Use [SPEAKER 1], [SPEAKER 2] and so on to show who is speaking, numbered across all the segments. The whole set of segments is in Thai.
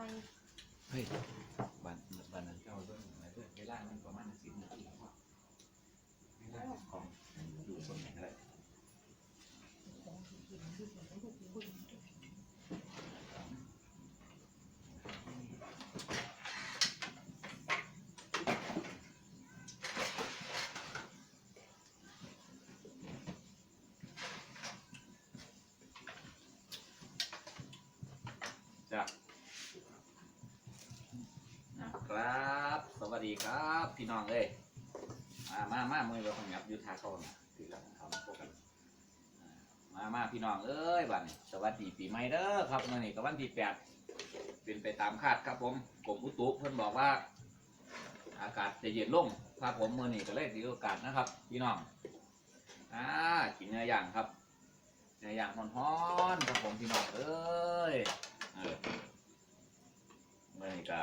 [SPEAKER 1] ร
[SPEAKER 2] เฮ้ยบ้านบ้านนั้นเจ้าเรื่องอะไรเรื่องเวลามันประมาณสิบนาทีครับเวลาของอยู่ส่วนไหนก็ได้ จ้ะนะครับ สวัสดี ครับ พี่น้องเอ้ยมามามามือเราขยับยุทธาเข้ามาถือหลังเขามาพบกันมามาพี่น้องเอ้ยบัดนี้สวัสดีปีใหม่เด้อครับมื่อนี้ก็วันที่แปดเป็นไปตามคาดครับผมกรมอุตุเพิ่นบอกว่า อากาศจะเย็นลงครับผมมื่อนี้ก็เลยถือโอกาสนะครับ พี่น้องอ่ากินเนื้อย่างครับเนื้อย่างฮ้อนๆครับผมพี่น้องเอ้ยเออมื่อนี้ก็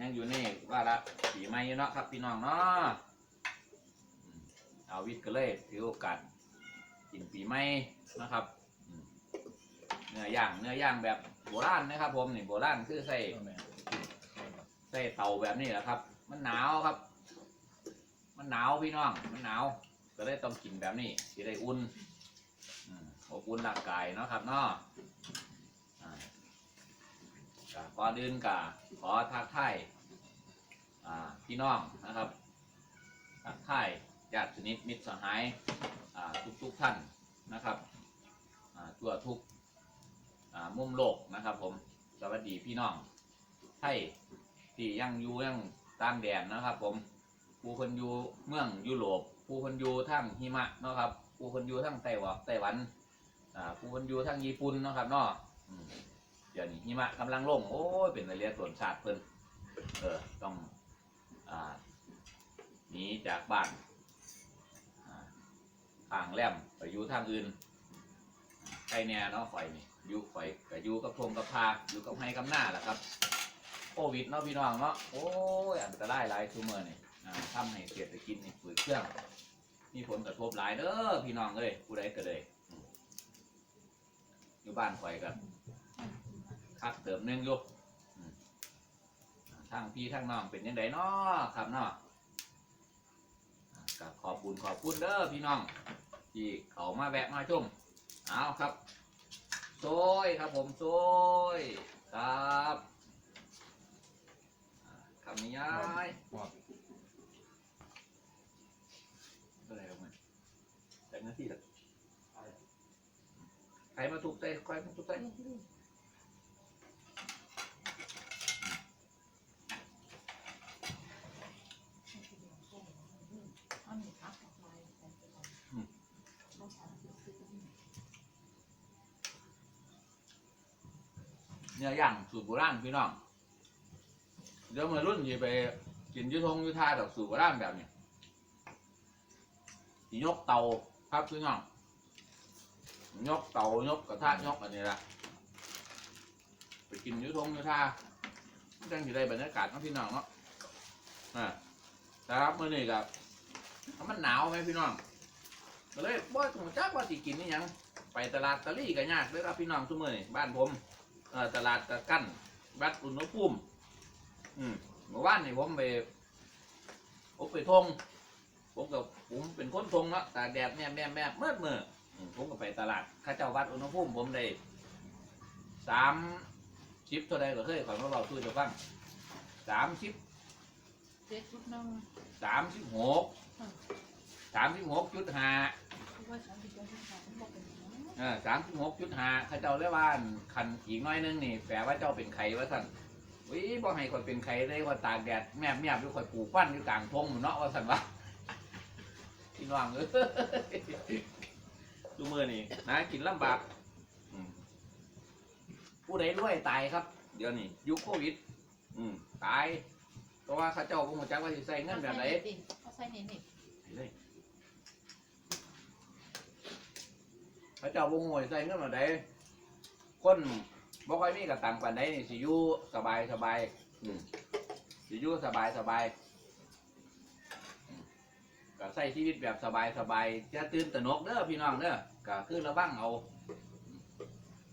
[SPEAKER 2] ยังอยู่นี่ว่าละปีใหม่อยู่เนาะครับพี่น้องเนาะเอาวิทย์ก็เลยถือโอกาสกินปีใหม่นะครับเนื้อย่างเนื้อย่างแบบโบราณนะครับ ผมนี่โบราณคือใส่ใส่เตาแบบนี้แหละครับ มันหนาวครับ มันหนาวพี่น้องมันหนาว ก็เลยต้องกินแบบนี้สิได้อุ่นอบอุ่นร่างกายเนาะครับเนาะ ก็ก่อนอื่นก็ขอทักทายอ่าพี่น้องนะครับ ทักทายญาติสนิทมิตรสหายอ่าทุกท่านนะครับอ่าทั่วทุกอ่ามุมโลกนะครับ ผมสวัสดีพี่น้องไทยที่ยังอยู่ยังตามแดนนะครับ ผมผู้คนอยู่เมืองยุโรปผู้คนอยู่ทั้งหิมะนะครับผู้คนอยู่ทั้งไต้หวันไต้หวันอ่าผู้คนอยู่ทั้งญี่ปุ่นนะครับเนาะอืม เดี๋ยวนี้หิมะกำลังลง โอ้ยเป็นระเรียส่วนชาติเพิ่นเออต้องอ่าหนีจากบ้านอ่าทางแลมไปอยู่ทางอื่นใครแน่เนาะข่อยนี่อยู่ข่อยก็อยู่กับพงกับพาอยู่กับไห้กับหน้าแหละครับโควิดเนาะพี่น้องเนาะโอ้ยอันตรายหลายชั่วโมงนี่อ่าทำให้เศรษฐกิจนี่ฝืดเครื่องมีผลกระทบหลายเด้อพี่น้องเอ้ยผู้ใดก็เลยอืมอยู่บ้านข่อยกัน คักเติมหนึงอยู่อืมทางพี่ทางน้องเป็นยังไงเนาะครับเนาะอ่าก็ขอบคุณขอบคุณเด้อพี่น้อง ที่เขามาแวะมาชมเอาครับโซยครับผมโซยครับอ่าคำนี้ย้าย
[SPEAKER 3] หอด
[SPEAKER 2] อะไรออกมาแต่หน้าที่ละใครมาถูกใจใครมาถูกใจ เนื้อย่างสูตรโบราณพี่น้องเดี๋ยวมารุ่นที่ไปกินยุทงยุทาดอกสูตรโบราณแบบนี้ยกเตาครับพี่น้องยกเตายกกระทะยกอันนี้ละไปกินยุทงยุทาจังสิได้บรรยากาศเนาะพี่น้องเนาะอ่าแต่ครับมื่อนี้กับมันหนาวไหมพี่น้องก็เลยบ่ของจ้าว่าสิกินนี่ยังไปตลาดตะลี่ก็ยากเลยครับพี่น้องทุกมื่อนี่บ้านผม เอ่อตลาดตะกั้นวัดอุณหภูมิอืมเมื่อวานนี่ผมไปผมไปทงผมกับผมเป็นคนทงเนาะตากแดดแม่แม่แม่เมื่อเมื่ออืมผมก็ไปตลาดเข้าเจ้าวัดอุณหภูมิผมได้สามชิปเท่าใดก็เคยขอมาเราช่วยจะฟังสามชิป
[SPEAKER 1] เจ็ดชุดนึง
[SPEAKER 2] สามสิบหกสามสิบหกจุดห้า
[SPEAKER 1] คือว่าฉันที่จะที่ฉันบอกเป็นอย่างนั้น
[SPEAKER 2] เออสามสิบหกจุดห้าเข้าเจ้าเรียกว่าคันอีกหน้อยนึงนี่แปลว่าเจ้าเป็นไข่ว่าสั่นวิบ่ให้คนเป็นใครเลยคนตากแดดแมบแมบอยู่คนปลูกฟันอยู่กลางทงเนาะว่าสันว่าพี่น้องเอ้ยดูมือนี่นะกินลำบากอืมผู้ใดรวยตายครับ เดี๋ยวนี้ยุคโควิด อืมตายเพราะว่าเข้าเจ้าบ่ฮู้จักว่าสิใส่เงินแบบไหน
[SPEAKER 1] เขาใส่เน็ตนี่
[SPEAKER 2] เลย เข้าเจ้าบ่ฮู้ว่าสิใส่เงินแบบไหนคนบ่ค่อยมีกระตังปานใดนี่สิอยู่สบายสบายอืมสิอยู่สบายสบายอืมก็ใช้ชีวิตแบบสบายสบายจะตื่นตระหนกเด้อพี่น้องเด้อก็คือระวังเอา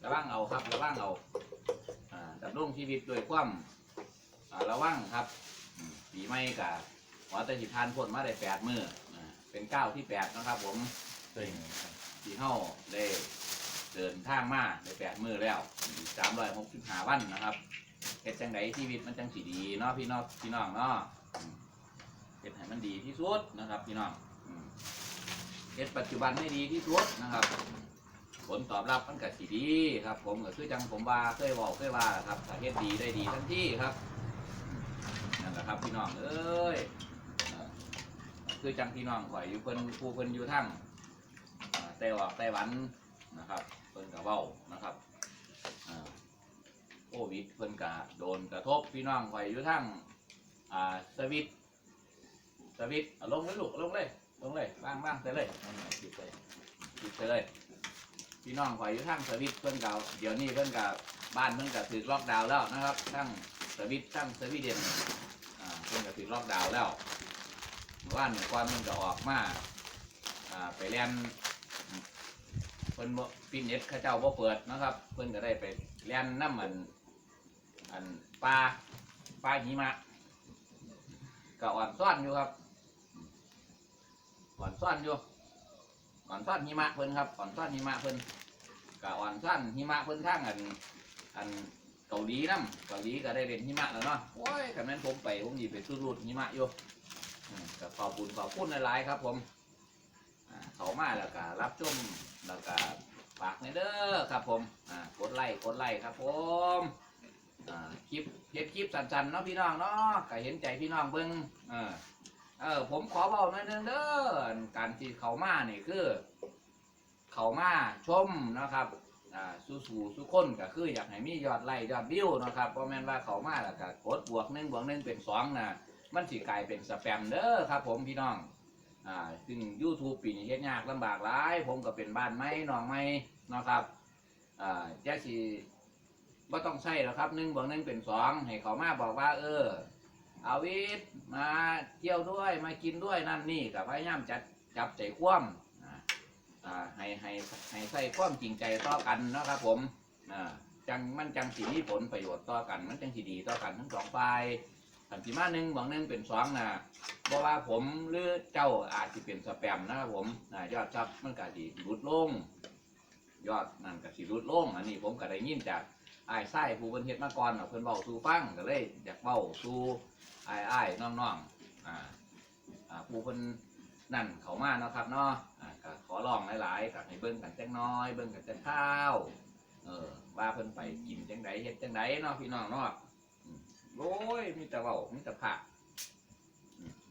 [SPEAKER 2] ระวังเอาครับระวังเอาอ่าดำรงชีวิตด้วยความอ่าระวังครับอืมปีใหม่กับขอแต่สิทานพ้นมาได้แปดมืออ่าเป็นเก้าวที่แปดนะครับผม
[SPEAKER 3] จริง
[SPEAKER 2] ที่เฮาได้เดินทางมาได้แปดมือแล้วสามร้อยหกสิบห้าวันนะครับเฮ็ดจังไดชีวิตมันจังสีดีเนาะพี่น้องพี่น้องเนาะเฮ็ดให้มันดีที่สุดนะครับ พี่น้องเฮ็ดปัจจุบันให้ดีที่สุดนะครับ ผลตอบรับมันก็สีดีครับ ผมก็คือจังผมว่าเคยบอกเคยว่าครับถ้าเฮ็ดดีได้ดีทันทีครับนั่นแหละครับพี่น้องเอ้ยเอ่อคือจังพี่น้องข่อยอยู่เพิ่นผู้เพิ่นอยู่ทั้ง ไต้หวันไต้หวันนะครับเพิ่นก็เว้านะครับอ่าโควิดเพิ่นก็โดนกระทบพี่น้องข่อยอยู่ทั้งอ่าสวิตสวิตลงเลยลูกลงเลยลงเลยบ้างบ้างไปเลยเอาหน่อยปิดเลยปิดไปเลยพี่น้องข่อยอยู่ทั้งสวิตเพิ่นก่าเดี๋ยวนี้เพิ่นกับบ้านเพิ่นกับถือล็อกดาวน์แล้วนะครับทั้งสวิตทั้งสวีเดนอ่าเพิ่นกับถือล็อกดาวน์แล้วว่านก่อนเพิ่นก็ออกมาอ่าไปเรียน พิ่นบ่ฟิตเนสเข้าเจ้าบ่เปิดนะครับ เพิ่นก็ได้ไปเรียนน้ำมันอันปลาปลาหิมะก็อ่อนซ่อนอยู่ครับอ่อนซ่อนอยู่อ่อนซ่อนหิมะเพิ่นครับอ่อนซ่อนหิมะเพิ่นก็อ่อนซ่อนหิมะเพิ่นทางอันอันเกาหลีนํเกาหลีก็ได้เล่นหิมะแล้วเนาะโอ้ยคันนั้นผมไปผมยิบไปสู้รูดหิมะอยู่อืมก็ขอบคุณขอบคุณหลายๆครับผม เขามาแล้วก็รับชมแล้วก็ฝากในเด้อครับผมอ่ากดไลค์กดไลค์ครับผมอ่าคลิปเฮ็ดคลิปสั้นๆเนาะพี่น้องเนาะก็เห็นใจพี่น้องเบิ่งเออเออผมขอเบาหน่อยนึงเด้อการที่เขามานี่คือ เขามาชมนะครับอ่าสู้สู่สู้คนก็คืออยากให้มียอดไลค์ยอดวิวนะครับเพราะแม่นว่าเขามาแล้วก็กดบวกหนึ่งบวกหนึ่งเป็นสองนะมันสิกลายเป็นสแปมเด้อครับ ผมพี่น้อง อ่าซึ่ง YouTube ปีนี้เฮ็ดยากลำบากหลาย ผมก็เป็นบ้านไม้นองไม้นะครับอ่าแจ๊สิบ่ต้องใช้แล้วครับหนึ่งบวกหนึ่งเป็นสองให้เขามาบอกว่า เอออาวิทย์มาเที่ยวด้วยมากินด้วยนั่นนี่กับพยายามจัดจับใจคว่ำอ่าอ่าให้ให้ให้ใส่ความจริงใจต่อกันนะครับผมจังมันจังสีมีผลประโยชน์ต่อกัน มันจังสีดีต่อกันทั้งสองฝ่าย สันติมาหนึ่งบางหนึ่งเป็นสองนะเพราะว่าผมหรือเจ้าอาจจะเป็นสแปมนะครับผมอ่ายอดชับมันก็ดีลดลง ยอดนั่นก็สิลดลง อันนี้ผมก็ได้ยินจากไอ้ไส้ผู้เพิ่นเฮ็ดมาก่อนเนะเพิ่นเว้าสู่ฟังก็เลยอยากเว้าสู่ไอ้ไอ้ายน้องๆอ่าอ่าผู้คนนั่นเขามาเนาะครับเนาะอ่าก็ขอลองหลายๆกับให้เบิ่งกันจังน้อย เบิ่งกันจังข้าว เออว่าเพิ่นไปกินจังไดเฮ็ดจังไดเนาะพี่น้องเนาะ โอ้ยมีแต่เว้ามีแต่ผัก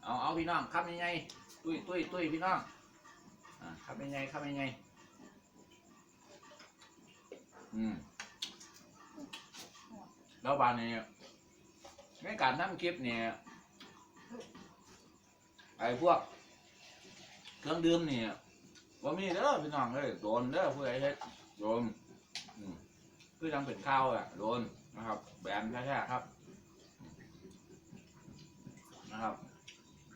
[SPEAKER 2] เอาเอาพี่น้องคำยังไงตุ้ยตุ้ยตุ้ยพี่น้องอ่าคำยังไงคำยังไงอืมแล้วบานนี้ในการทำคลิปเนี่ยไอ้พวกเครื่องดื่มเนี่ยว่ามีเด้อพี่น้องเลยโดนเด้อผู้ใดเฮ็ดโดนอืมคือทำเป็นข้าวอะโดนนะครับ แบนแท้ๆครับ นะครับ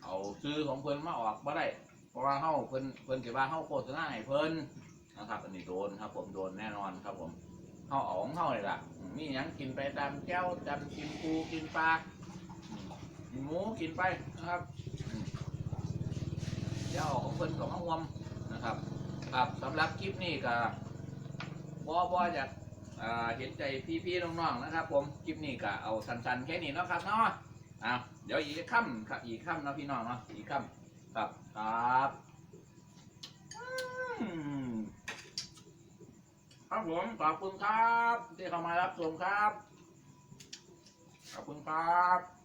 [SPEAKER 2] เอาซื้อของเพิ่นมาออกมาได้ เพราะว่าเฮาเพิ่นเพิ่นเก็บว่าเฮาโฆษณาให้เพิ่นนะครับ อันนี้โดนครับ ผมโดนแน่นอนครับผมเฮาเอาของเฮาเลยล่ะมีหยังกินไปตามแก้วตามกินปูกินปลากินหมูกินไปนะครับเดี๋ยวเอาของเพิ่นกับมะม่วงนะครับ ครับสำหรับคลิปนี้ก็บ่บ่อยากเห็นใจพี่ๆน้องๆนะครับ ผมคลิปนี้ก็เอาสั้นๆแค่นี้นะครับเนาะ อะเดี๋ยวอีกค่ำครับอีกค่ำเนาะพี่น้องเนาะอีกค่ำครับครับครับผมขอบคุณครับ ที่เข้ามารับชมครับขอบคุณครับ